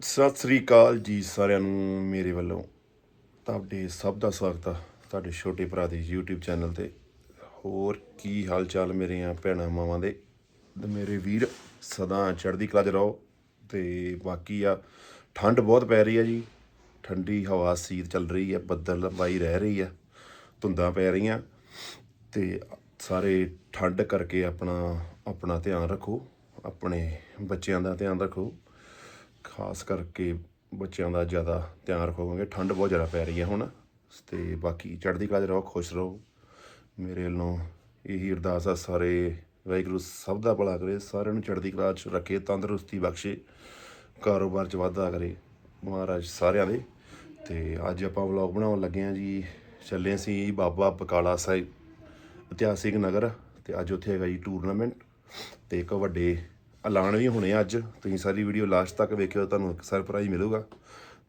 ਸਤਿ ਸ੍ਰੀ ਅਕਾਲ ਜੀ ਸਾਰਿਆਂ ਨੂੰ ਮੇਰੇ ਵੱਲੋਂ। ਤੁਹਾਡੇ ਸਭ ਦਾ ਸਵਾਗਤ ਆ ਤੁਹਾਡੇ ਛੋਟੇ ਭਰਾ ਦੇ YouTube ਚੈਨਲ ਤੇ। ਹੋਰ ਕੀ ਹਾਲ ਚਾਲ ਮੇਰੇ ਆ ਭੈਣਾਂ ਮਾਵਾਂ ਦੇ? ਤੇ ਮੇਰੇ ਵੀਰ ਸਦਾ ਚੜ੍ਹਦੀ ਕਲਾ 'ਚ ਰਹੋ ਤੇ ਬਾਕੀ ਆ, ਠੰਡ ਬਹੁਤ ਪੈ ਰਹੀ ਆ ਜੀ। ਠੰਡੀ ਹਵਾ ਸੀਤ ਚੱਲ ਰਹੀ ਆ, ਬੱਦਲ ਲੰਬਾਈ ਰਹਿ ਰਹੀ ਆ, ਧੁੰਦਾਂ ਪੈ ਰਹੀਆਂ। ਤੇ ਸਾਰੇ ਠੰਡ ਕਰਕੇ ਆਪਣਾ ਆਪਣਾ ਧਿਆਨ ਰੱਖੋ, ਆਪਣੇ ਬੱਚਿਆਂ ਦਾ ਧਿਆਨ ਰੱਖੋ। ਖਾਸ ਕਰਕੇ ਬੱਚਿਆਂ ਦਾ ਜ਼ਿਆਦਾ ਧਿਆਨ ਰੱਖੋਗੇ ਠੰਡ ਬਹੁਤ ਜ਼ਿਆਦਾ ਪੈ ਰਹੀ ਹੈ ਹੁਣ। ਤੇ ਬਾਕੀ ਚੜ੍ਹਦੀ ਕਲਾ 'ਚ ਰਹੋ, ਖੁਸ਼ ਰਹੋ। ਮੇਰੇ ਵੱਲੋਂ ਇਹੀ ਅਰਦਾਸ ਆ, ਸਾਰੇ ਵਾਹਿਗੁਰੂ ਸਭ ਦਾ ਭਲਾ ਕਰੇ, ਸਾਰਿਆਂ ਨੂੰ ਚੜ੍ਹਦੀ ਕਲਾ 'ਚ ਰੱਖੇ, ਤੰਦਰੁਸਤੀ ਬਖਸ਼ੇ, ਕਾਰੋਬਾਰ 'ਚ ਵਾਧਾ ਕਰੇ ਮਹਾਰਾਜ ਸਾਰਿਆਂ ਦੇ। ਤੇ ਅੱਜ ਆਪਾਂ ਵਲੌਗ ਬਣਾਉਣ ਲੱਗੇ ਆ ਜੀ, ਚੱਲੇ ਸੀ ਬਾਬਾ ਬਕਾਲਾ ਸਾਹਿਬ ਇਤਿਹਾਸਿਕ ਨਗਰ। ਤੇ ਅੱਜ ਉੱਥੇ ਹੈਗਾ ਜੀ ਟੂਰਨਾਮੈਂਟ ਤੇ ਇੱਕ ਵੱਡੇ ਐਲਾਨ ਵੀ ਹੋਣੇ ਆ ਅੱਜ। ਤੁਸੀਂ ਸਾਰੀ ਵੀਡੀਓ ਲਾਸਟ ਤੱਕ ਵੇਖਿਓ, ਤੁਹਾਨੂੰ ਇੱਕ ਸਰਪ੍ਰਾਈਜ਼ ਮਿਲੂਗਾ।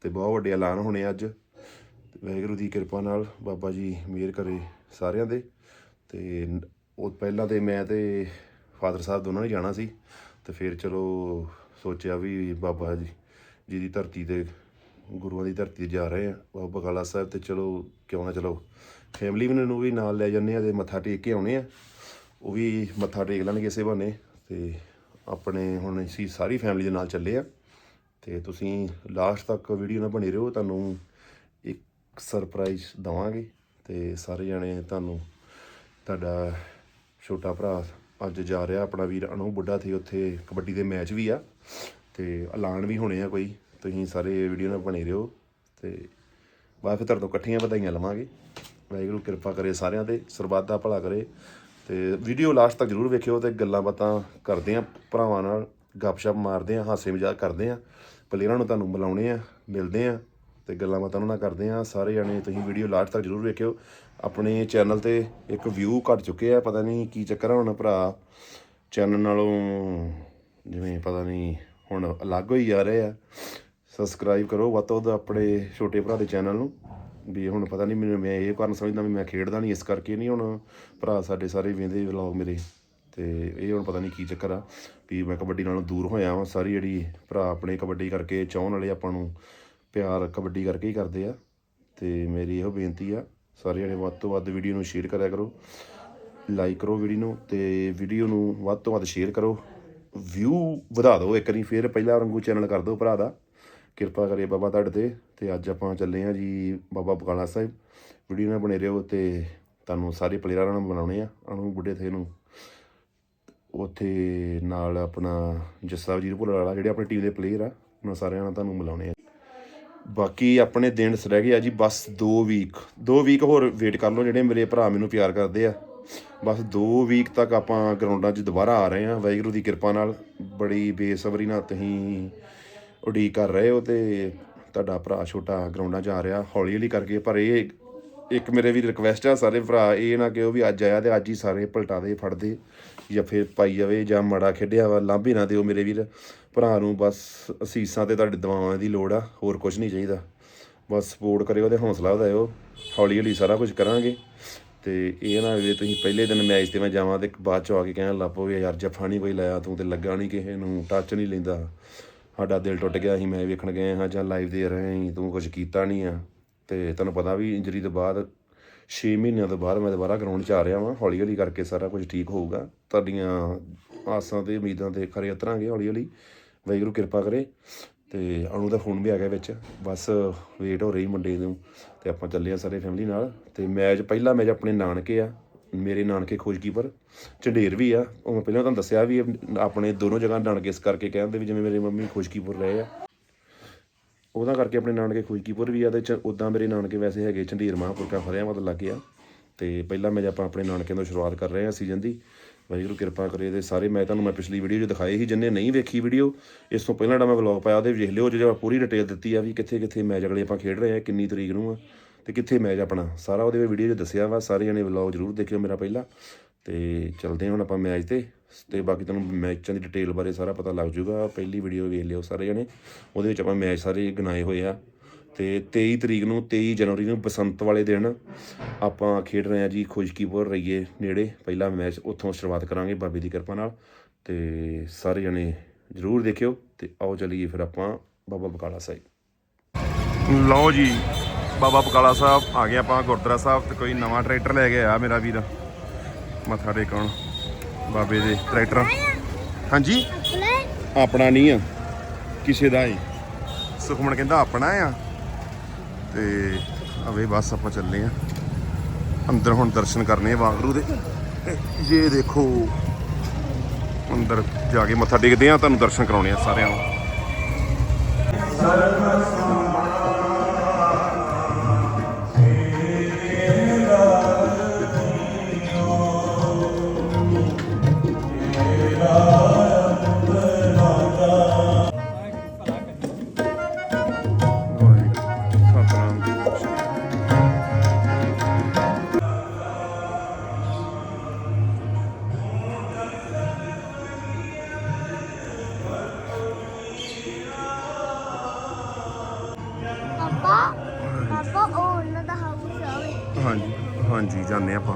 ਤੇ ਬਹੁਤ ਵੱਡੇ ਐਲਾਨ ਹੋਣੇ ਆ ਅੱਜ। ਵਾਹਿਗੁਰੂ ਦੀ ਕਿਰਪਾ ਨਾਲ ਬਾਬਾ ਜੀ ਮਿਹਰ ਕਰੇ ਸਾਰਿਆਂ ਦੇ। ਤੇ ਉਹ ਪਹਿਲਾਂ ਤੇ ਮੈਂ ਤੇ ਫਾਦਰ ਸਾਹਿਬ ਦੋਨਾਂ ਨੇ ਜਾਣਾ ਸੀ। ਤੇ ਫਿਰ ਚਲੋ ਸੋਚਿਆ ਵੀ ਬਾਬਾ ਜੀ ਜੀ ਦੀ ਧਰਤੀ ਤੇ, ਗੁਰੂਆਂ ਦੀ ਧਰਤੀ ਤੇ ਜਾ ਰਹੇ ਆ। ਬਾਬਾ ਬਕਾਲਾ ਸਾਹਿਬ ਤੇ ਚਲੋ ਕਿਉਂ ਨਾ ਚਲੋ। ਫੈਮਿਲੀ ਨੂੰ ਵੀ ਨਾਲ ਲੈ ਜਾਂਦੇ ਆ ਤੇ ਮੱਥਾ ਟੇਕ ਕੇ ਆਉਣੇ ਆ। ਉਹ ਵੀ ਮੱਥਾ ਟੇਕ ਲੈਣਗੇ ਇਸੇ ਬਹਾਨੇ। ਤੇ ਆਪਣੇ ਹੁਣ ਅਸੀਂ ਸਾਰੀ ਫੈਮਿਲੀ ਦੇ ਨਾਲ ਚੱਲੇ ਆ। ਤੇ ਤੁਸੀਂ ਲਾਸਟ ਤੱਕ ਵੀਡੀਓ ਨਾਲ ਬਣੇ ਰਹੋ, ਤੁਹਾਨੂੰ ਇੱਕ ਸਰਪ੍ਰਾਈਜ਼ ਦਵਾਂਗੇ। ਤੇ ਸਾਰੇ ਜਣੇ ਤੁਹਾਨੂੰ ਤੁਹਾਡਾ ਛੋਟਾ ਭਰਾ ਅੱਜ ਜਾ ਰਿਹਾ, ਆਪਣਾ ਵੀਰ ਅਨੂ ਬੁੱਢਾ ਸੀ ਉੱਥੇ ਕਬੱਡੀ ਦੇ ਮੈਚ ਵੀ ਆ। ਤੇ ਐਲਾਨ ਵੀ ਹੋਣੇ ਆ ਕੋਈ, ਤੁਸੀਂ ਸਾਰੇ ਵੀਡੀਓ ਨਾਲ ਬਣੇ ਰਹੋ। ਤੇ ਬਾਅਦ ਫਿਰ ਤੁਹਾਡੇ ਤੋਂ ਇਕੱਠੀਆਂ ਵਧਾਈਆਂ ਲਵਾਂਗੇ। ਵਾਹਿਗੁਰੂ ਕਿਰਪਾ ਕਰੇ ਸਾਰਿਆਂ ਤੇ, ਸਰਬੱਤ ਦਾ ਭਲਾ ਕਰੇ। ਤੇ ਵੀਡੀਓ ਲਾਸਟ ਤੱਕ ਜਰੂਰ ਵੇਖਿਓ ਤੇ ਗੱਲਾਂ ਬਾਤਾਂ ਕਰਦੇ ਆ, ਭਰਾਵਾਂ ਨਾਲ ਗੱਪਸ਼ਪ ਮਾਰਦੇ ਆ ਹਾਸੇ ਮਜ਼ਾਕ ਕਰਦੇ ਆ। ਪਲੇਅਰਾਂ ਨੂੰ ਤੁਹਾਨੂੰ ਬੁਲਾਉਣੇ ਆ, ਮਿਲਦੇ ਆ ਤੇ ਗੱਲਾਂ ਬਾਤਾਂ ਉਹਨਾਂ ਨਾਲ ਕਰਦੇ ਆ। ਸਾਰੇ ਜਣੇ ਤੁਸੀਂ ਵੀਡੀਓ ਲਾਸਟ ਤੱਕ ਜਰੂਰ ਵੇਖਿਓ। ਆਪਣੇ ਚੈਨਲ ਤੇ ਇੱਕ ਵਿਊ ਘਟ ਚੁੱਕੇ ਆ, ਪਤਾ ਨਹੀਂ ਕੀ ਚੱਕਰ ਆ ਹੁਣ ਭਰਾ। ਚੈਨਲ ਨਾਲੋਂ ਜਿਵੇਂ ਪਤਾ ਨਹੀਂ ਹੁਣ ਅਲੱਗ ਹੋਈ ਜਾ ਰਹੇ ਆ। ਸਬਸਕ੍ਰਾਈਬ ਕਰੋ ਵੱਧ ਤੋਂ ਵੱਧ ਆਪਣੇ ਛੋਟੇ ਭਰਾ ਦੇ ਚੈਨਲ ਨੂੰ। ਵੀ ਹੁਣ ਪਤਾ ਨਹੀਂ ਮੈਨੂੰ, ਮੈਂ ਇਹ ਕਾਰਨ ਸਮਝਦਾ ਵੀ ਮੈਂ ਖੇਡਦਾ ਨਹੀਂ, ਇਸ ਕਰਕੇ ਨਹੀਂ ਹੁਣ ਭਰਾ ਸਾਡੇ ਸਾਰੇ ਵੇਂਦੇ ਵਲੌਗ ਮੇਰੇ। ਤੇ ਇਹ ਹੁਣ ਪਤਾ ਨਹੀਂ ਕੀ ਚੱਕਰ ਆ ਵੀ ਮੈਂ ਕਬੱਡੀ ਨਾਲੋਂ ਦੂਰ ਹੋਇਆ ਵਾਂ, ਸਾਰੀ ਜਿਹੜੀ ਭਰਾ ਆਪਣੇ ਕਬੱਡੀ ਕਰਕੇ ਚਾਹਣ ਵਾਲੇ ਆਪਾਂ ਨੂੰ ਪਿਆਰ ਕਬੱਡੀ ਕਰਕੇ ਹੀ ਕਰਦੇ ਆ। ਤੇ ਮੇਰੀ ਇਹੋ ਬੇਨਤੀ ਆ ਸਾਰੇ ਜਣੇ ਵੱਧ ਤੋਂ ਵੱਧ ਵੀਡੀਓ ਨੂੰ ਸ਼ੇਅਰ ਕਰਿਆ ਕਰੋ ਲਾਈਕ ਕਰੋ ਵੀਡੀਓ ਨੂੰ ਤੇ ਵੀਡੀਓ ਨੂੰ ਵੱਧ ਤੋਂ ਵੱਧ ਸ਼ੇਅਰ ਕਰੋ। ਵਿਊ ਵਧਾ ਦਿਓ ਇੱਕ ਵਾਰੀ, ਫੇਰ ਪਹਿਲਾ ਰੰਗੂ ਚੈਨਲ ਕਰ ਦਿਓ ਭਰਾ ਦਾ। ਕਿਰਪਾ ਕਰੇ ਬਾਬਾ ਤੁਹਾਡੇ ਤੇ ਤੇ ਅੱਜ ਆਪਾਂ ਚੱਲੇ ਆ ਜੀ ਬਾਬਾ ਬਕਾਲਾ ਸਾਹਿਬ। ਵੀਡੀਓ ਨਾਲ ਬਣੇ ਰਹੋ ਤੇ ਤੁਹਾਨੂੰ ਸਾਰੇ ਪਲੇਅਰਾਂ ਨਾਲ ਬਣਾਉਣੇ ਆ। ਅਣੂ ਬੁੱਢੇ ਥੇ ਨੂੰ। ਉੱਥੇ ਨਾਲ ਆਪਣਾ ਜੱਸਾ ਵਜੀਰ ਭੁੱਲਰ ਵਾਲਾ ਜਿਹੜੇ ਆਪਣੀ ਟੀਮ ਦੇ ਪਲੇਅਰ ਆ, ਉਹਨਾਂ ਸਾਰਿਆਂ ਨਾਲ ਤੁਹਾਨੂੰ ਮਿਲਾਉਣੇ ਆ। ਬਾਕੀ ਆਪਣੇ ਦਿਨ ਰਹਿ ਗਏ ਆ ਜੀ, ਬਸ 2 ਵੀਕ 2 ਵੀਕ ਹੋਰ ਵੇਟ ਕਰ ਲਓ, ਜਿਹੜੇ ਮੇਰੇ ਭਰਾ ਮੈਨੂੰ ਪਿਆਰ ਕਰਦੇ ਆ। ਬਸ 2 ਵੀਕ ਤੱਕ ਆਪਾਂ ਗਰਾਊਂਡਾਂ 'ਚ ਦੁਬਾਰਾ ਆ ਰਹੇ ਆ ਵਾਹਿਗੁਰੂ ਦੀ ਕਿਰਪਾ ਨਾਲ। ਬੜੀ ਬੇਸਬਰੀ ਨਾਲ ਤੁਸੀਂ ਉਡੀਕ ਕਰ ਰਹੇ ਹੋ ਤੇ ਤੁਹਾਡਾ ਭਰਾ ਛੋਟਾ ਗਰਾਊਂਡਾਂ 'ਚ ਆ ਰਿਹਾ, ਹੌਲੀ ਹੌਲੀ ਕਰਕੇ, ਪਰ ਇਹ ਇੱਕ ਮੇਰੇ ਵੀ ਰਿਕਵੈਸਟ ਆ ਸਾਰੇ ਭਰਾ, ਇਹ ਨਾ ਕਿਹੋ ਵੀ ਅੱਜ ਆਇਆ ਤੇ ਅੱਜ ਹੀ ਸਾਰੇ ਪਲਟਾ ਦੇ, ਫੜਦੇ, ਜਾਂ ਫਿਰ ਪਾਈ ਜਾਵੇ, ਜਾਂ ਮੜਾ ਖੇਡਿਆ ਵਾ, ਲਾਂਭੀ ਨਾ ਦਿਓ ਮੇਰੇ ਵੀਰ। ਭਰਾ ਨੂੰ ਬਸ ਅਸੀਸਾਂ ਤੇ ਤੁਹਾਡੇ ਦੁਆਵਾਂ ਦੀ ਲੋੜ ਆ, ਹੋਰ ਕੁਝ ਨਹੀਂ ਚਾਹੀਦਾ। ਬਸ ਸਪੋਰਟ ਕਰਿਓ ਤੇ ਹੌਸਲਾ ਵਧਾਇਓ। ਹੌਲੀ ਹੌਲੀ ਸਾਰਾ ਕੁਝ ਕਰਾਂਗੇ। ਤੇ ਇਹ ਨਾ ਵੀ ਤੁਸੀਂ ਪਹਿਲੇ ਦਿਨ ਮੈਚ ਤੇ ਮੈਂ ਜਾਵਾਂ ਤੇ ਬਾਅਦ ਚ ਆ ਕੇ ਕਹਿਣ ਲੱਗ ਵੀ ਯਾਰ ਜੱਫਾ ਨਹੀਂ ਕੋਈ ਲਾਇਆ, ਤੂੰ ਤੇ ਲੱਗਾ ਨਹੀਂ ਕਿਸੇ ਨੂੰ ਟੱਚ ਨਹੀਂ ਲੈਂਦਾ। ਸਾਡਾ ਦਿਲ ਟੁੱਟ ਗਿਆ ਸੀ, ਮੈਂ ਵੇਖਣ ਗਏ ਹਾਂ, ਜਾਂ ਲਾਈਵ ਦੇ ਰਹੇ ਸੀ ਤੂੰ ਕੁਝ ਕੀਤਾ ਨਹੀਂ ਆ। ਤੇ ਤੁਹਾਨੂੰ ਪਤਾ ਵੀ ਇੰਜਰੀ ਤੋਂ ਬਾਅਦ 6 ਮਹੀਨਿਆਂ ਤੋਂ ਬਾਅਦ ਮੈਂ ਦੁਬਾਰਾ ਗਰਾਊਂਡ 'ਚ ਆ ਰਿਹਾ ਵਾਂ, ਹੌਲੀ ਹੌਲੀ ਕਰਕੇ ਸਾਰਾ ਕੁਝ ਠੀਕ ਹੋਊਗਾ। ਤੁਹਾਡੀਆਂ ਆਸਾਂ ਤੇ ਉਮੀਦਾਂ ਤੇ ਖਰੇ ਉਤਰਾਂਗੇ ਹੌਲੀ ਹੌਲੀ। ਵਾਹਿਗੁਰੂ ਕਿਰਪਾ ਕਰੇ। ਤੇ ਅਣੂ ਦਾ ਫੋਨ ਵੀ ਆ ਗਿਆ ਵਿੱਚ, ਬਸ ਵੇਟ ਹੋ ਰਹੀ ਮੁੰਡੇ ਨੂੰ। ਤੇ ਆਪਾਂ ਚੱਲੇ ਆ ਸਾਰੇ ਫੈਮਿਲੀ ਨਾਲ। ਤੇ ਮੈਚ, ਪਹਿਲਾ ਮੈਚ ਆਪਣੇ ਨਾਨਕੇ ਆ। ਮੇਰੇ ਨਾਨਕੇ ਖੋਜਕੀਪਰ, ਝੰਡੇਰ ਵੀ ਆ। ਉਹ ਮੈਂ ਪਹਿਲਾਂ ਤੁਹਾਨੂੰ ਦੱਸਿਆ ਵੀ ਆਪਣੇ ਦੋਨੋਂ ਜਗ੍ਹਾ ਨਾਨਕੇ ਇਸ ਕਰਕੇ ਕਹਿੰਦੇ ਵੀ ਜਿਵੇਂ ਮੇਰੇ ਮੰਮੀ ਖੋਜਕੀਪੁਰ ਰਹੇ ਆ। ਉਹਦਾ ਕਰਕੇ ਆਪਣੇ ਨਾਨਕੇ ਖੁਸ਼ਕੀਪੁਰ ਵੀ ਆ ਤੇ ਉਦਾਂ ਮੇਰੇ ਨਾਨਕੇ ਵੈਸੇ ਹੈਗੇ ਝੰਡੀਰ ਮਹਾਂਪੁਰਖਾ ਫਰਿਆਬਾਦ ਲੱਗੇ ਆ। ਤੇ ਪਹਿਲਾ ਮੈਚ ਆਪਾਂ ਆਪਣੇ ਨਾਨਕਿਆਂ ਤੋਂ ਸ਼ੁਰੂਆਤ ਕਰ ਰਹੇ ਹਾਂ ਸੀਜ਼ਨ ਦੀ, ਵਾਹਿਗੁਰੂ ਕਿਰਪਾ ਕਰੇ ਤੇ ਸਾਰੇ, ਮੈਂ ਤੁਹਾਨੂੰ ਮੈਂ ਪਿਛਲੀ ਵੀਡੀਓ 'ਚ ਦਿਖਾਏ ਸੀ, ਜਿੰਨੇ ਨਹੀਂ ਵੇਖੀ ਵੀਡੀਓ, ਇਸ ਤੋਂ ਪਹਿਲਾਂ ਜਿਹੜਾ ਮੈਂ ਵਲੌਗ ਪਾਇਆ ਉਹਦੇ ਵੇਖ ਲਿਓ ਜਿਹੜਾ ਪੂਰੀ ਡਿਟੇਲ ਦਿੱਤੀ ਆ ਵੀ ਕਿੱਥੇ ਕਿੱਥੇ ਮੈਚ ਅਗਲੇ ਆਪਾਂ ਖੇਡ ਰਹੇ ਆ, ਕਿੰਨੀ ਤਰੀਕ ਨੂੰ ਆ। ਤੇ ਕਿੱਥੇ ਮੈਚ ਆਪਣਾ ਸਾਰਾ ਉਹਦੇ ਵਿੱਚ ਵੀਡੀਓ 'ਚ ਦੱਸਿਆ ਵਾ, ਸਾਰੇ ਜਣੇ ਵਲੌਗ ਜ਼ਰੂਰ ਦੇਖਿਓ ਮੇਰਾ ਪਹਿਲਾਂ। ਤੇ ਚਲਦੇ ਹਾਂ ਹੁਣ ਆਪਾਂ ਮੈਚ ਤੇ। ਤੇ ਬਾਕੀ ਤੁਹਾਨੂੰ ਮੈਚਾਂ ਦੀ ਡਿਟੇਲ ਬਾਰੇ ਸਾਰਾ ਪਤਾ ਲੱਗ ਜਾਊਗਾ। ਪਹਿਲੀ ਵੀਡੀਓ ਵੇਖ ਲਿਓ ਸਾਰੇ ਜਣੇ। ਉਹਦੇ ਵਿੱਚ ਆਪਾਂ ਮੈਚ ਸਾਰੇ ਗਿਣਾਏ ਹੋਏ ਆ। ਤੇ 23 ਤਰੀਕ ਨੂੰ 23 ਜਨਵਰੀ ਨੂੰ ਬਸੰਤ ਵਾਲੇ ਦਿਨ ਆਪਾਂ ਖੇਡ ਰਹੇ ਆ ਜੀ ਖੁਸ਼ਕੀਪੁਰ ਰਈਏ ਨੇੜੇ। ਪਹਿਲਾ ਮੈਚ ਉੱਥੋਂ ਸ਼ੁਰੂਆਤ ਕਰਾਂਗੇ ਬਾਬੇ ਦੀ ਕਿਰਪਾ ਨਾਲ। ਤੇ ਸਾਰੇ ਜਣੇ ਜ਼ਰੂਰ ਦੇਖਿਓ। ਤੇ ਆਓ ਚਲੀਏ ਫਿਰ ਆਪਾਂ ਬਾਬਾ ਬਕਾਲਾ ਸਾਹਿਬ। ਲਓ ਜੀ, ਬਾਬਾ ਬਕਾਲਾ ਸਾਹਿਬ, ਆ ਗਏ ਆਪਾਂ ਗੁਰਦੁਆਰਾ ਸਾਹਿਬ ਤੇ ਕੋਈ ਨਵਾਂ ਟਰੈਕਟਰ ਲੈ ਕੇ ਆ ਮੇਰਾ ਵੀਰ। ਮੱਥਾ ਟੇਕਣ, ਬਾਬੇ ਦੇ ਟਰੈਕਟਰ। ਹਾਂਜੀ? ਆਪਣਾ ਨਹੀਂ ਆ, ਕਿਸੇ ਦਾ ਹੀ। ਸੁਖਮਨ ਕਹਿੰਦਾ ਆਪਣਾ ਆ। ਤੇ ਅਵੇ ਬਸ ਆਪਾਂ ਚੱਲੇ ਆ। ਅੰਦਰ ਹੁਣ ਦਰਸ਼ਨ ਕਰਨੇ ਆ ਵਾਗਰੂ ਦੇ। ਇਹ ਦੇਖੋ, ਅੰਦਰ ਜਾ ਕੇ ਮੱਥਾ ਟੇਕਦੇ ਆ, ਤੁਹਾਨੂੰ ਦਰਸ਼ਨ ਕਰਾਉਣੇ ਆ ਸਾਰਿਆਂ ਨੂੰ। ਵਾਹਿਗੁਰੂ ਹਾਂਜੀ ਹਾਂਜੀ ਜਾਂਦੇ ਆਪਾਂ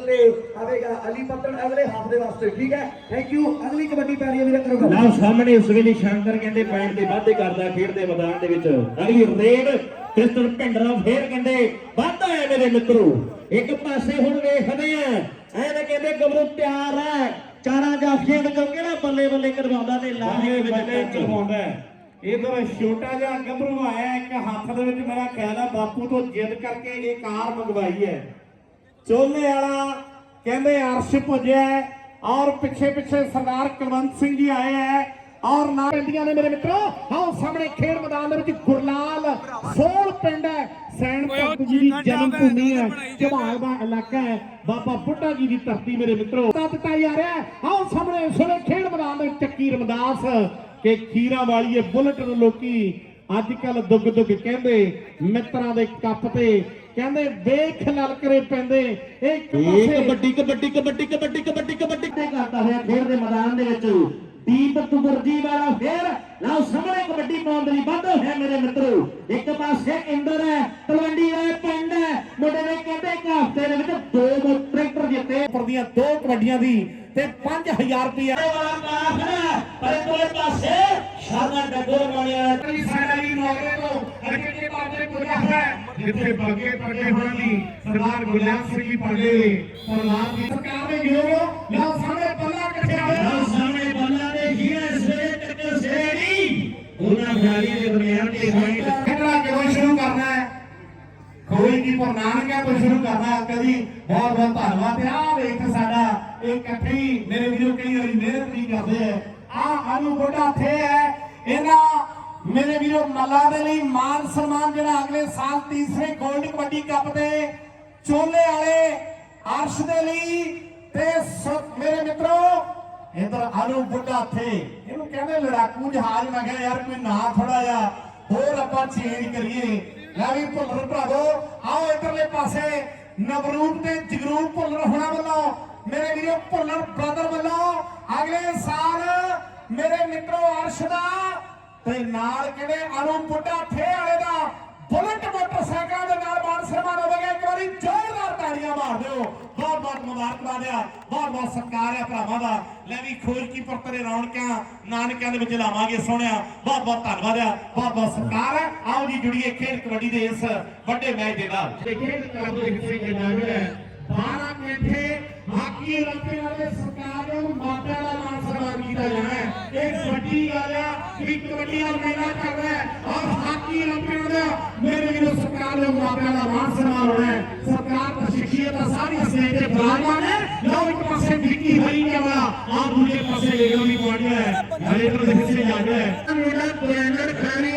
ਦੇ ਬੈਗ ਦੇ ਉੱਤੇ ਆਵੇਗਾ ਅਲੀ ਪੱਤਨ ਅਗਲੇ ਹਫ਼ਤੇ ਵਾਸਤੇ ਠੀਕ ਹੈ? ਥੈਂਕ ਯੂ ਅਗਲੀ ਕਬੱਡੀ ਪੈ ਰਹੀ ਹੈ ਵੀਰੇ ਕਰੋ ਗੱਲ। ਨਾ ਸਾਹਮਣੇ ਉਸ ਵੇਲੇ ਸ਼ੰਕਰ ਕਹਿੰਦੇ ਪੈਣ ਦੇ ਵਾਅਦੇ ਕਰਦਾ ਖੇਡ ਦੇ ਮੈਦਾਨ ਦੇ ਵਿੱਚ। ਅਗਲੀ ਰੇਡ ਕ੍ਰਿਸਟਨ ਭਿੰਡਰਾ ਫੇਰ ਕਹਿੰਦੇ ਵਾਧਾ ਹੈ ਮੇਰੇ ਮਿੱਤਰੋ ਇੱਕ ਪਾਸੇ ਹੁਣ ਵੇਖਦੇ ਆ। ਐਵੇਂ ਕਹਿੰਦੇ ਗੱਭਰੂ ਤਿਆਰ ਹੈ ਚਾਰਾਂ ਜਾਫੀਆਂ ਨਾ ਬੱਲੇ ਬੱਲੇ ਕਰਵਾਉਂਦਾ ਤੇ ਲਾਹੇ ਦੇ ਵਿੱਚ ਕਰਵਾਉਂਦਾ ਇਧਰ ਛੋਟਾ ਜਿਹਾ ਗੱਭਰੂ ਆਇਆ ਇੱਕ ਹੱਥ ਦੇ ਵਿੱਚ ਮੇਰਾ ਖਿਆਲ ਹੈ ਬਾਪੂ ਤੋਂ ਜਿੱਦ ਕਰਕੇ ਇਹ ਕਾਰ ਮੰਗਵਾਈ ਹੈ। ਚੋਲੇ ਵਾਲਾ ਕਹਿੰਦੇ ਅਰਸ਼ ਪੁੱਜਿਆ ਔਰ ਪਿੱਛੇ ਪਿੱਛੇ ਸਰਦਾਰ ਕੁਲਵੰਤ ਸਿੰਘ ਜੀ ਆਏ ਹੈ ਔਰ ਨਾਲ ਪੈਂਦੀਆਂ ਨੇ ਮੇਰੇ ਮਿੱਤਰੋ। ਆਓ ਸਾਹਮਣੇ ਖੇਡ ਮੈਦਾਨ ਦੇ ਵਿੱਚ ਗੁਰਲਾਲ ਸੋਲ ਪਿੰਡ ਹੈ। ਸੈਣ ਭਗਤ ਜੀ ਦੀ ਜਨਮ ਭੂਮੀ ਹੈ। ਝਬਾਲ ਦਾ ਇਲਾਕਾ ਹੈ। ਬਾਬਾ ਬੁੱਢਾ ਜੀ ਦੀ ਧਰਤੀ ਮੇਰੇ ਮਿੱਤਰੋ। ਤਾਂ ਦਿੱਤਾ ਜਾ ਰਿਹਾ ਹੈ। ਆਓ ਸਾਹਮਣੇ ਸੋਲੇ ਖੇਡ ਮੈਦਾਨ ਦੇ ਚੱਕੀ ਰਮਦਾਸ ਕਿ ਖੀਰਾ ਵਾਲੀਏ ਬੁਲਟ ਨੂੰ ਲੋਕੀ ਅੱਜ ਕੱਲ ਦੁੱਗ ਦੁੱਗ ਕਹਿੰਦੇ ਮਿੱਤਰਾਂ ਦੇ ਕੱਪ ਤੇ ਕਹਿੰਦੇ ਵੇਖ ਲਲਕਰੇ ਪੈਂਦੇ ਇੱਕ ਪਾਸੇ ਕਬੱਡੀ ਕਬੱਡੀ ਕਬੱਡੀ ਕਬੱਡੀ ਕਬੱਡੀ ਕਬੱਡੀ। ਤੇ ਕਰਦਾ ਹੋਇਆ ਖੇਡ ਦੇ ਮੈਦਾਨ ਦੇ ਵਿੱਚ। ਦੀਪ ਤੁਗਰਜੀ ਵਾਲਾ ਫੇਰ। ਲਓ ਸਾਹਮਣੇ ਕਬੱਡੀ ਪਾਉਣ ਦੇ ਲਈ ਵਾਧਾ ਹੈ ਮੇਰੇ ਮਿੱਤਰੋ। ਇੱਕ ਪਾਸੇ ਇੰਦਰ ਹੈ ਤਲਵੰਡੀ ਵਾਲੇ ਪਿੰਡ ਹੈ। ਮੁੰਡੇ ਨੇ ਕਹਿੰਦੇ ਇੱਕ ਹਫ਼ਤੇ ਦੇ ਵਿੱਚ ਦੋ ਟਰੈਕਟਰ ਜਿੱਤੇ। ਉੱਪਰ ਦੀਆਂ ਦੋ ਕਬੱਡੀਆਂ ਦੀ ਤੇ 5000 ਰੁਪਇਆ ਵਾਲਾ ਕਾਫਲਾ ਪਰ ਕੋਲੇ ਪਾਸੇ ਸ਼ਾਨਾ ਡੱਗਰ ਵਾਲਿਆ ਸਾਡੀ ਨੌਕਰੀ ਤੋਂ ਅੱਗੇ ਦੇ ਪਾਸੇ ਪੁੱਜਾ ਹੈ ਜਿੱਥੇ ਬੱਗੇ ਪੱਗੇ ਹੋਣ ਦੀ ਸਰਦਾਰ ਗੁਰਨਾਮ ਸਿੰਘ ਜੀ ਪੱਗੇ ਪ੍ਰਧਾਨ ਦੀ ਸਰਕਾਰ ਦੇ ਯੋਗ ਲਓ ਸਾਹਮਣੇ ਪੱਲਾ ਇਕੱਠੇ ਲਓ ਹੋਏ ਸਾਹਮਣੇ ਬੱਲਾ ਦੇ ਹੀਰੇ ਸਵੇਰੇ ਟੱਕਰ ਸੇੜੀ ਉਹਨਾਂ ਖਿਡਾਰੀਆਂ ਦੇ ਦਰਮਿਆਨ ਦੀ ਫਾਈਟ ਖੇਡਣਾ ਕਿਉਂ ਸ਼ੁਰੂ ਕਰਨਾ ਹੈ ਕੋਈ ਕੀ ਪਰ ਨਾਨਕਿਆਂ ਤੋਂ ਸ਼ੁਰੂ ਕਰਨਾ ਹੈ ਕਦੀ ਬਹੁਤ ਬਹੁਤ ਧੰਨਵਾਦ ਤੇ ਆਹ ਵੇਖ ਸਾਡਾ ਇਹ ਇਕੱਠੀ ਮੇਰੇ ਵੀਰੋ ਕਈ ਵਾਰੀ ਮਿਹਨਤ ਵੀ ਕਰਦੇ ਆ। ਅਨੂ ਬੋਡਾ ਥੇ ਹੈ। ਇਹਨਾਂ ਮੇਰੇ ਵੀਰੋ ਮੱਲਾ ਦੇ ਲਈ ਮਾਨ ਸਨਮਾਨ ਜਿਹੜਾ ਅਗਲੇ ਸਾਲ ਤੀਸਰੇ 골ਡ ਕਬੱਡੀ ਕੱਪ ਦੇ ਚੋਲੇ ਵਾਲੇ ਅਰਸ਼ ਦੇ ਲਈ ਤੇ ਮੇਰੇ ਮਿੱਤਰੋ, ਇਧਰ ਅਨੂ ਬੁੱਢਾ ਥੇ ਇਹਨੂੰ ਕਹਿੰਦੇ ਲੜਾਕੂ ਜਹਾਜ਼। ਮੈਂ ਕਿਹਾ, ਯਾਰ ਕੋਈ ਨਾਂ ਥੋੜਾ ਜਿਹਾ ਹੋਰ ਆਪਾਂ ਚੇਂਜ ਕਰੀਏ। ਲੈ ਵੀ ਭੁੱਲਰ ਭਰਾਵੋ ਆਓ ਇਧਰਲੇ ਪਾਸੇ। ਨਵਰੂਪ ਤੇ ਜਗਰੂਪ ਭੁੱਲਰ ਹੋਣਾ ਵੱਲੋਂ ਮੇਰੇ ਵੀਰੋ ਭੁੱਲਰ ਬ੍ਰਦਰ ਵੱਲੋਂ ਅਗਲੇ ਸਾਲ ਮੇਰੇ ਮਿੱਤਰੋ ਅਰਸ਼ ਦਾ ਤੇ ਨਾਲ ਕਿਹੜੇ ਅਨੂ ਬੁੱਢਾ ਥੇ ਵਾਲੇ ਦਾ ਬੁਲਟ ਮੋਟਰਸਾਈਕਲ ਦੇ ਨਾਲ ਮਾਨ ਸਨਮਾਨ ਹੋਵੇਗਾ ਇੱਕ ਵਾਰੀ ਜ਼ੋਰਦਾਰ ਤਾੜੀਆਂ ਮਾਰ ਦਿਓ। ਬਹੁਤ ਬਹੁਤ ਮੁਬਾਰਕਬਾਦ ਆ। ਬਹੁਤ ਬਹੁਤ ਸਤਿਕਾਰ ਆ ਭਰਾਵਾਂ ਦਾ। ਲੈ ਵੀ ਖੋਜ ਕੀ ਪਰਤਰੇ ਰੌਣਕਾਂ, ਨਾਨਕਿਆਂ ਦੇ ਵਿੱਚ ਲਾਵਾਂਗੇ ਸੋਹਣਿਆ। ਬਹੁਤ ਬਹੁਤ ਧੰਨਵਾਦ ਆ। ਬਹੁਤ ਬਹੁਤ ਸਤਿਕਾਰ ਆ। ਆਓ ਜੀ ਜੁੜੀਏ ਖੇਡ ਕਬੱਡੀ ਦੇ ਇਸ ਵੱਡੇ ਮੈਚ ਦੇ ਨਾਲ। ਖੇਡ ਕਲੱਬ ਦੇ ਹਿੱਸੇ ਦੇ ਨਾਲ ਹੈ 12 ਕੈਂਠੇ ਹਾਕੀ ਰੱਖੇ ਵਾਲੇ ਸਰਕਾਰ ਨੂੰ ਮਾਪਿਆਂ ਦਾ ਮਾਨ ਸਨਮਾਨ ਕੀਤਾ ਜਾਣਾ ਹੈ। ਇਹ ਵੱਡੀ ਗੱਲ ਆ ਕਿ ਕਬੱਡੀ ਦਾ ਮੇਲਾ ਚੱਲ ਰਿਹਾ ਹੈ ਔਰ ਹਾਕੀ ਰੱਖੇ ਵਾਲੇ ਮੇਰੇ ਵੀਰੋ ਸਰਕਾਰ ਦੇ ਮਾਪਿਆਂ ਦਾ ਮਾਨ ਸਨਮਾਨ ਹੋਣਾ ਹੈ। ਸਰਕਾਰ ਦਾ ਸ਼ਖਸੀਅਤ ਸਾਰੀ ਸਟੇਜ ਤੇ ਬਰਾਬਰ ਹੈ ਲਓ ਇੱਕ ਪਾਸੇ ਵਿੱਕੀ ਹਰੀ ਕਮਲਾ ਆ ਦੂਜੇ ਪਾਸੇ ਲੇਗੋ ਵੀ ਪਹੁੰਚਿਆ ਹੈ। ਹਰੇ ਤੋਂ ਦੇ ਹਿੱਸੇ ਹੈ। ਮੇਰਾ ਬ੍ਰੈਂਡਡ ਖਾਣੀ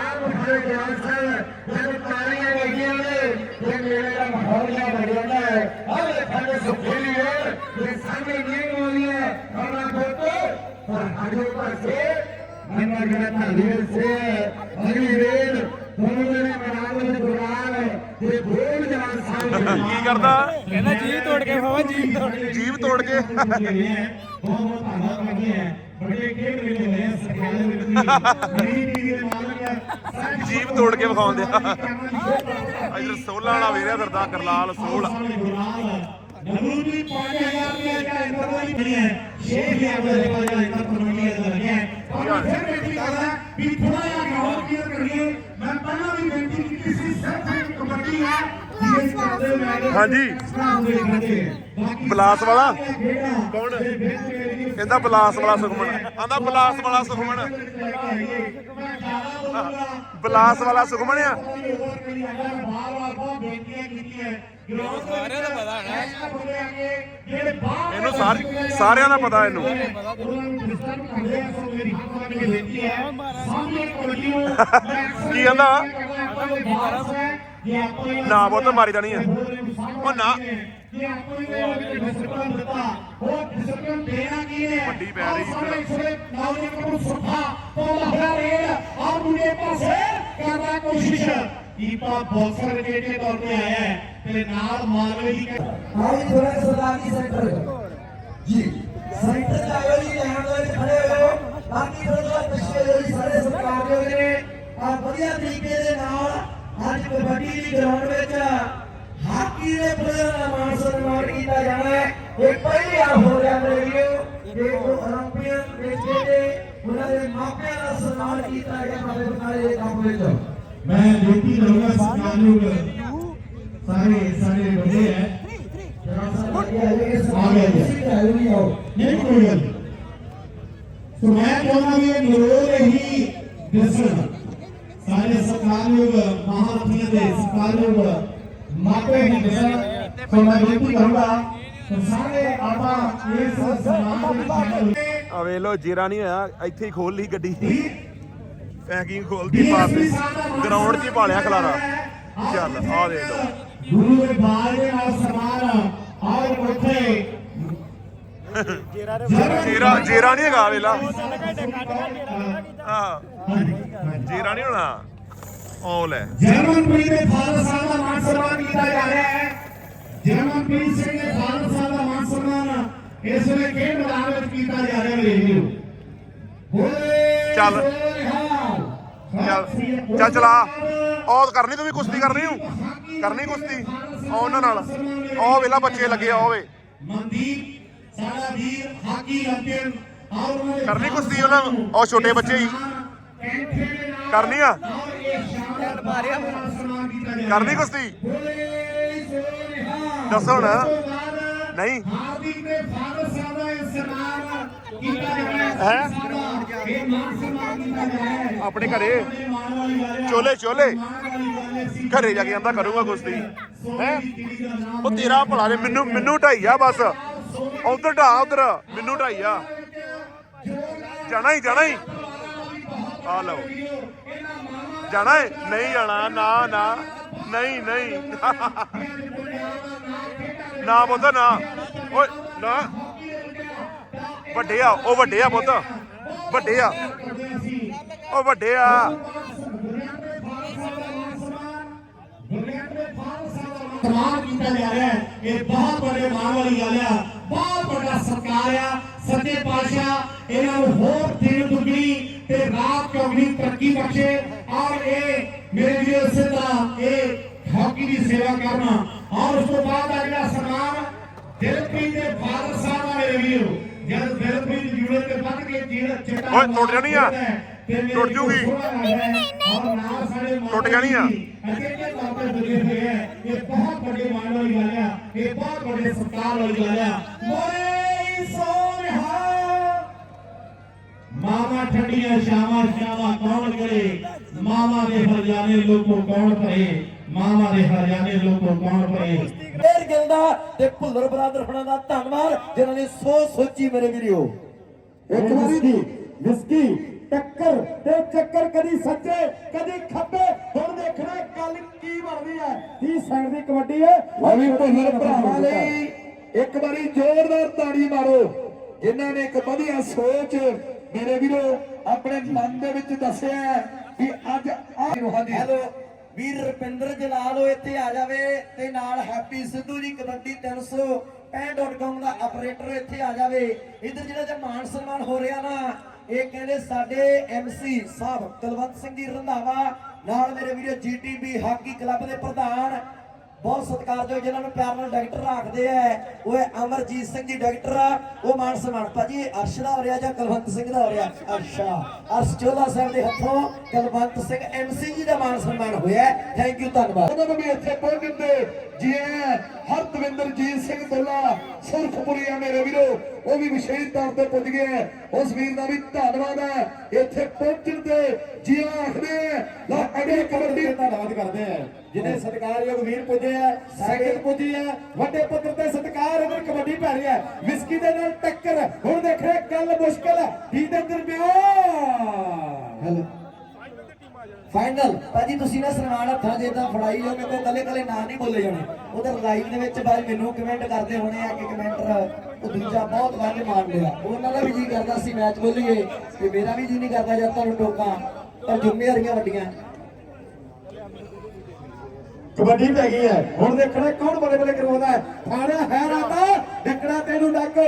ਆਮ ਗੁਰੂ ਗਿਆਨ ਸਿੰਘ ਜਦੋਂ ਨੇ ਇਹ ਮੇਲੇ ਹਰ ਸਾਡੇ ਅਗਲੇ ਕੀ ਕਰਦਾ? ਕਹਿੰਦਾ ਜੀ ਤੋੜ ਕੇ ਖਾਵਾ ਜੀ ਤੋੜ ਕੇ। ਜੀਭ ਤੋੜ ਕੇ। ਬਹੁਤ ਬਹੁਤ ਧੰਨਵਾਦ ਕਰਦੇ ਹੈ ਬੜੇ ਖੇਡ ਵੇਲੇ ਹੋਏ ਆ ਸਰਕਾਰ ਦੇ ਵਿੱਚ ਮੇਰੀ ਟੀਵੀ ਦੇ ਮਾਲਕ ਹੈ ਜੀਭ ਤੋੜ ਕੇ ਵਿਖਾਉਂਦੇ ਆ ਇਧਰ ਸੋਲਾਂ ਵਾਲਾ ਵੇਰਿਆ ਫਿਰਦਾ ਕਰਲਾਲ ਸੋਲ। ਵੀ 5000 ਰੁਪਏ ਦਾ ਇੰਤਜ਼ਾਮ ਹੈ 6000 ਰੁਪਏ ਦਾ ਇੰਤਜ਼ਾਮ ਲੱਗਿਆ ਹੈ ਔਰ ਮੈਂ ਫਿਰ ਬੇਨਤੀ ਕਰਦਾ ਵੀ ਥੋੜਾ ਜਿਹਾ ਗੌਰ ਕੀਰ ਕਰੀਏ ਮੈਂ ਪਹਿਲਾਂ ਵੀ ਬੇਨਤੀ ਕੀਤੀ ਸੀ ਸਿਰਫ ਇੱਕ ਕਬੱਡੀ ਹੈ। ਜਿਸ ਕਰਦੇ ਮੈਂ ਹਾਂਜੀ। ਬਲਾਸ ਵਾਲਾ? ਕੌਣ? ਕਹਿੰਦਾ ਬਲਾਸ ਵਾਲਾ ਸੁਖਮਨ ਆਂਦਾ ਬਲਾਸ ਵਾਲਾ ਸੁਖਮਨ ਬਲਾਸ ਵਾਲਾ ਸੁਖਮਨ ਆ ਇਹਨੂੰ ਸਾਰਿਆਂ ਦਾ ਪਤਾ ਇਹਨੂੰ ਕੀ ਕਹਿੰਦਾ? ਨਾ ਬਹੁਤ ਮਾਰੀ ਜਾਣੀ ਆ। ਉਹ ਨਾ। ਜੇ ਆਪਾਂ ਨੇ ਡਿਸਪਲਿਨ ਦਿੱਤਾ ਉਹ ਡਿਸਪਲਿਨ ਦੇਣਾ ਕੀ ਹੈ ਵੱਡੀ ਪੈ ਰਹੀ। ਸਾਰੇ ਸਾਰੇ ਨੌਜਵਾਨ ਨੂੰ ਸੁੱਖਾ ਤੋਲਾ ਹੋਇਆ ਰੇਡ ਔਰ ਦੂਜੇ ਪਾਸੇ ਕਰਦਾ ਕੋਸ਼ਿਸ਼। ਕੀਪਾ ਬਾਕਸਰ ਜਿਹੜੇ ਤੌਰ ਤੇ ਆਇਆ ਹੈ ਤੇ ਨਾਲ ਮਾਲਵੇ ਦੀ ਆਈ ਥੋੜਾ ਸਰਦਾਰੀ ਸੈਂਟਰ। ਜੀ ਸੈਂਟਰ ਚ ਆਇਓ ਜੀ ਲੈਣ ਦੇ ਵਿੱਚ ਖੜੇ ਹੋਏ ਬਾਕੀ ਥੋੜਾ ਪਿੱਛੇ ਜਿਹੜੀ ਸਾਰੇ ਸਰਕਾਰ ਦੇ ਨੇ ਆ ਵਧੀਆ ਤਰੀਕੇ ਦੇ ਨਾਲ ਅੱਜ ਕਬੱਡੀ ਦੀ ਗਰਾਊਂਡ ਵਿੱਚ ਹਾਕੀ ਦੇ ਪਲੇਅਰ ਦਾ ਮਾਣ ਸਨਮਾਨ ਕੀਤਾ ਜਾਣਾ ਹੈ। ਇਹ ਪਹਿਲੀ ਵਾਰ ਹੋ ਰਿਹਾ ਮੇਰੇ ਵੀਰੋ ਜੇ ਉਹ ਓਲੰਪੀਅਨ ਵਿੱਚ ਦੇ ਉਹਨਾਂ ਦੇ ਮਾਪਿਆਂ ਦਾ ਸਨਮਾਨ ਕੀਤਾ ਗਿਆ ਸਾਡੇ ਬਨਾਲੇ ਦੇ ਕੰਮ ਵਿੱਚ। ਮੈਂ ਬੇਨਤੀ ਕਰੂੰਗਾ ਸਰਕਾਰ ਨੂੰ ਸਾਰੇ ਸਾਰੇ ਬੰਦੇ ਹੈ। ਨਹੀਂ ਕੋਈ ਗੱਲ ਸੋ ਮੈਂ ਚਾਹੁੰਦਾ ਵੀ ਇਹ ਨਿਰੋਧ ਹੈ ਮਹਾਰਥੀਆਂ ਦੇ ਸਤਿਕਾਰਯੋਗ ਮਾਪੇ ਹੀ ਦਿਸਣ ਸੋ ਮੈਂ ਬੇਨਤੀ ਕਰੂੰਗਾ ਕਿ ਸਾਰੇ ਆਪਾਂ ਇਸ ਦੇ ਵਿੱਚ ਆ ਲੋ ਜੀਰਾ ਨਹੀਂ ਹੋਇਆ ਇੱਥੇ ਹੀ ਖੋਲ ਲਈ ਗੱਡੀ। ਪੈਕਿੰਗ ਖੋਲਦੀ ਪਾਸ ਗਰਾਊਂਡ 'ਚ ਪਾਲਿਆ ਖਲਾਰਾ। ਚੱਲ ਆ ਦੇਖ ਲੋ ਗੁਰੂ ਦੇ ਬਾਲ ਦੇ ਨਾਲ ਸਮਾਨ ਆਓ ਉੱਥੇ। ਜੀਰਾ ਜੀਰਾ ਨਹੀਂ ਹੈਗਾ ਵੇਲਾ ਹਾਂ। ਜੀਰਾ ਨਹੀਂ ਹੋਣਾ। ਉਹ ਲੈ ਜਰਮਨਪ੍ਰੀਤ ਦੇ ਫਾਦਰ ਸਾਹਿਬ ਦਾ ਮਾਨ ਸਨਮਾਨ ਕੀਤਾ ਜਾ ਰਿਹਾ ਹੈ। ਜਰਮਨਪ੍ਰੀਤ ਸਿੰਘ ਦੇ ਫਾਦਰ ਸਾਹਿਬ ਦਾ ਮਾਨ ਸਨਮਾਨ ਇਸ ਵੇਲੇ ਖੇਡ ਮੈਦਾਨ ਵਿੱਚ ਕੀਤਾ ਜਾ ਰਿਹਾ ਹੈ ਹੋਏ ਚੱਲ। ਚੱਲ। ਚੱਲ ਉਹ ਕਰਨੀ ਤੂੰ ਵੀ ਕੁਸ਼ਤੀ ਕਰਨੀ ਹੂੰ? ਕਰਨੀ ਕੁਸ਼ਤੀ? ਆ ਉਹਨਾਂ ਨਾਲ। ਉਹ ਵੇਲਾ ਬੱਚੇ ਲੱਗੇ ਆ ਉਹ ਵੇ। ਮਨਦੀਪ ਸਾਡਾ ਵੀਰ ਹਾਕੀ ਦੇ ਕਰਨੀ ਕੁਸ਼ਤੀ ਉਹਨਾਂ ਉਹ ਛੋਟੇ ਬੱਚੇ ਹੀ। ਕਰਨੀ ਆ? ਛਾਲ ਕਰਨੀ ਕੁਸ਼ਤੀ? ਦੱਸੋ ਨਾ ਨਹੀਂ। ਆਪਣੇ ਘਰੇ। ਚੋਲੇ ਚੋਲੇ। ਘਰੇ ਜਾ ਕੇ ਆਂਦਾ ਕਰੂਗਾ ਕੁਸ਼ਤੀ। ਹੈ? ਉਹ ਤੇਰਾ ਭਲਾ ਨੇ, ਮੈਨੂੰ ਮੈਨੂੰ ਢਾਈਆ ਬਸ। ਉਧਰ ਢਾ ਉਧਰ। ਮੈਨੂੰ ਢਾਈਆ ਜਾਣਾ ਹੀ ਜਾਣਾ ਹੀ। ਆ ਲਓ। ਜਾਣਾ ਏ? ਨਹੀਂ ਜਾਣਾ। ਨਾ ਨਾ। ਨਹੀਂ ਨਹੀਂ। ਨਾ ਪੁੱਤ, ਨਾ। ਓਏ, ਨਾ। ਵੱਡੇ ਆ। ਉਹ ਵੱਡੇ ਆ ਪੁੱਤ। ਵੱਡੇ ਆ। ਉਹ ਵੱਡੇ ਆ। ਸਨਮਾਨ ਕੀਤਾ ਜਾ ਰਿਹਾ ਹੈ ਇਹ ਬਹੁਤ ਵੱਡੇ ਮਾਣ ਵਾਲੀ ਗੱਲ ਆ। ਬਹੁਤ ਵੱਡਾ ਸਤਿਕਾਰ ਆ। ਸੱਚੇ ਪਾਤਸ਼ਾਹ, ਇਹਨਾਂ ਨੂੰ ਹੋਰ ਦਿਨ ਦੁਗਣੀ ਤੇ ਰਾਤ ਚੌਗਣੀ ਤਰੱਕੀ ਬਖਸ਼ੇ ਔਰ ਇਹ ਮੇਰੇ ਵੀਰੋ ਇਸੇ ਤਰ੍ਹਾਂ ਇਹ ਹਾਕੀ ਦੀ ਸੇਵਾ ਕਰਨਾ ਔਰ ਉਸ ਤੋਂ ਬਾਅਦ ਜਿਹੜਾ ਸਨਮਾਨ ਦਿਲਪ੍ਰੀਤ ਦੇ ਫਾਦਰ ਸਾਹਿਬ ਆ ਮੇਰੇ ਵੀਰੋ ਜਦ ਦਿਲਪ੍ਰੀਤ ਜੁੜੇ ਤੇ ਵੱਧ ਕੇ ਜਿਹੜਾ ਚਿੱਟਾ ਓਏ, ਟੁੱਟ ਜਾਣੀ ਆ। ਟੁੱਟ ਜੂਗੀ। ਟੁੱਟ ਜਾਣੀ ਆ। ਅਜਿਹੇ ਤੌਰ ਤੇ ਬਣੇ ਹੋਏ ਹੈ ਇਹ ਬਹੁਤ ਵੱਡੇ ਮਾਣ ਵਾਲੀ ਗੱਲ ਆ ਇਹ ਬਹੁਤ ਵੱਡੇ ਸਤਿਕਾਰ ਵਾਲੀ ਗੱਲ ਆ ਮੋਰੇ ਸੋਨਹਾ ਮਾਮਾ ਠੰਡੀਆਂ ਸ਼ਾਮਾਂ ਸ਼ਾਮਾਂ ਕੌਣ ਕਰੇ? ਮਾਮਾ ਦੇ ਹਰਜਾਨੇ ਲੋਕੋ ਕੌਣ ਭਰੇ? ਮਾਮਾ ਦੇ ਹਰਜਾਨੇ ਲੋਕੋ ਕੌਣ ਭਰੇ? ਫੇਰ ਗਿਲਦਾ ਤੇ ਭੁੱਲਰ ਬਰਾਦਰ ਹੁਣਾਂ ਦਾ ਧੰਨਵਾਦ ਜਿਨ੍ਹਾਂ ਨੇ ਸੋਚ ਸੋਚੀ ਮੇਰੇ ਵੀਰੋ। ਇੱਕ ਵਾਰੀ ਵਿਸਕੀ ਟੱਕਰ ਤੇ ਚੱਕਰ ਕਦੀ ਸੱਜੇ ਕਦੀ ਖੱਬੇ। ਹੁਣ ਦੇਖਣਾ ਗੱਲ ਕੀ ਬਣਦੀ ਹੈ। 30 ਸੈਕਿੰਡ ਦੀ ਕਬੱਡੀ ਹੈ। ਅਵੀ ਭੁੱਲਰ ਭਰਾਵਾਂ ਲਈ ਇੱਕ ਵਾਰੀ ਜ਼ੋਰਦਾਰ ਤਾੜੀ ਮਾਰੋ। ਜਿਨ੍ਹਾਂ ਨੇ ਇੱਕ ਵਧੀਆ ਸੋਚ ਮੇਰੇ ਵੀਰੋ ਆਪਣੇ ਮਨ ਦੇ ਵਿੱਚ ਦੱਸਿਆ ਕਿ ਅੱਜ ਆ ਹੈਲੋ ਵੀਰ ਰੁਪਿੰਦਰ ਜਲਾਲੋ ਇੱਥੇ ਆ ਜਾਵੇ ਤੇ ਨਾਲ ਹੈਪੀ ਸਿੱਧੂ ਜੀ ਕਬੱਡੀ 365.com ਦਾ ਆਪਰੇਟਰ ਇੱਥੇ ਆ ਜਾਵੇ। ਇਧਰ ਜਿਹੜਾ ਜੇ ਮਾਨ ਸਨਮਾਨ ਹੋ ਰਿਹਾ ਨਾ ਇਹ ਕਹਿੰਦੇ ਸਾਡੇ ਐਮਸੀ ਸਾਹਿਬ ਕੁਲਵੰਤ ਸਿੰਘ ਜੀ ਰੰਧਾਵਾ ਨਾਲ ਮੇਰੇ ਵੀਰੋ ਜੀਟੀਬੀ ਹਾਕੀ ਕਲੱਬ ਦੇ ਪ੍ਰਧਾਨ ਬਹੁਤ ਸਤਿਕਾਰਯੋਗ ਜਿਨ੍ਹਾਂ ਨੂੰ ਪਿਆਰ ਨਾਲ ਡਾਕਟਰ ਰੱਖਦੇ ਆ। ਉਹ ਹੈ ਅਮਰਜੀਤ ਸਿੰਘ ਜੀ ਡਾਕਟਰ ਆ। ਉਹ ਮਾਨ ਸਨਮਾਨ ਭਾਜੀ ਅਰਸ਼ ਦਾ ਹੋ ਰਿਹਾ ਜਾਂ ਕੁਲਵੰਤ ਸਿੰਘ ਦਾ ਹੋ ਰਿਹਾ? ਅੱਛਾ ਅਰਸ਼ ਚੋਲਾ ਸਾਹਿਬ ਦੇ ਹੱਥੋਂ ਕੁਲਵੰਤ ਸਿੰਘ ਐਮਸੀ ਜੀ ਦਾ ਮਾਨ ਸਨਮਾਨ ਹੋਇਆ। ਥੈਂਕ ਯੂ ਧੰਨਵਾਦ। ਉਹਨਾਂ ਨੂੰ ਵੀ ਇੱਥੇ ਪਹੁੰਚਣ ਦੇ ਜੀ ਹਰਦਵਿੰਦਰਜੀਤ ਸਿੰਘ ਦੁੱਲਾ ਸੁਰਖਪੁਰੀਆ ਮੇਰੇ ਵੀਰੋ। ਉਹ ਵੀ ਵਿਸ਼ੇਸ਼ ਤੌਰ ਤੇ ਪੁੱਜ ਗਏ ਹੈ। ਉਸ ਵੀਰ ਦਾ ਵੀ ਧੰਨਵਾਦ ਹੈ ਇੱਥੇ ਪਹੁੰਚਣ ਤੇ ਜੀ ਆਖਦੇ ਲਓ ਅੱਗੇ ਕਬੱਡੀ ਧੰਨਵਾਦ ਕਰਦੇ ਆ। ਜਿਹਨੇ ਸਤਿਕਾਰਯੋਗ ਵੀਰ ਪੁੱਜੇ ਆ, ਸੈਕਿੰਡ ਪੁੱਜੀ ਆ, ਵੱਡੇ ਪੱਧਰ ਤੇ ਸਤਿਕਾਰ ਇਧਰ ਕਬੱਡੀ ਪੈ ਰਹੀ ਹੈ ਵਿਸਕੀ ਦੇ ਨਾਲ ਟੱਕਰ, ਹੁਣ ਦੇਖ ਰਹੇ ਗੱਲ ਮੁਸ਼ਕਲ ਦੀ ਦੇ ਦਰਮਿਆਨ ਹੈਲੋ ਫਾਈਨਲ ਭਾਜੀ, ਤੁਸੀਂ ਨਾ ਸਨਮਾਨ ਹੱਥਾਂ ਜੇ ਤਾਂ ਫੜਾਈ ਜਾਓਗੇ ਤੇ ਕੱਲੇ ਕੱਲੇ ਨਾਂ ਨਹੀਂ ਬੋਲੇ ਜਾਣੇ। ਉਧਰ ਲਾਈਵ ਦੇ ਵਿੱਚ ਬਾਈ ਮੈਨੂੰ ਕਮੈਂਟ ਕਰਦੇ ਹੋਣੇ ਆ ਕਿ ਕਮੈਂਟਰ ਉਹ ਦੂਜਾ ਬਹੁਤ ਵਾਲੇ ਮਾਰ ਲਿਆ। ਉਹਨਾਂ ਦਾ ਵੀ ਜੀ ਕਰਦਾ ਸੀ ਮੈਚ ਬੋਲੀਏ, ਤੇ ਮੇਰਾ ਵੀ ਜੀ ਨਹੀਂ ਕਰਦਾ ਜਦ ਤੁਹਾਨੂੰ ਟੋਕਾਂ, ਪਰ ਜ਼ਿੰਮੇਵਾਰੀਆਂ ਵੱਡੀਆਂ। ਕਬੱਡੀ ਪੈ ਗਈ ਹੈ। ਹੁਣ ਦੇਖਣਾ ਕੌਣ ਬਲੇ ਬਲੇ ਕਰਵਾਉਂਦਾ ਹੈ। ਥਾਣਾ ਹੈ ਰਾਤਾ। ਡੱਕੜਾ ਤੈਨੂੰ ਡੱਕ।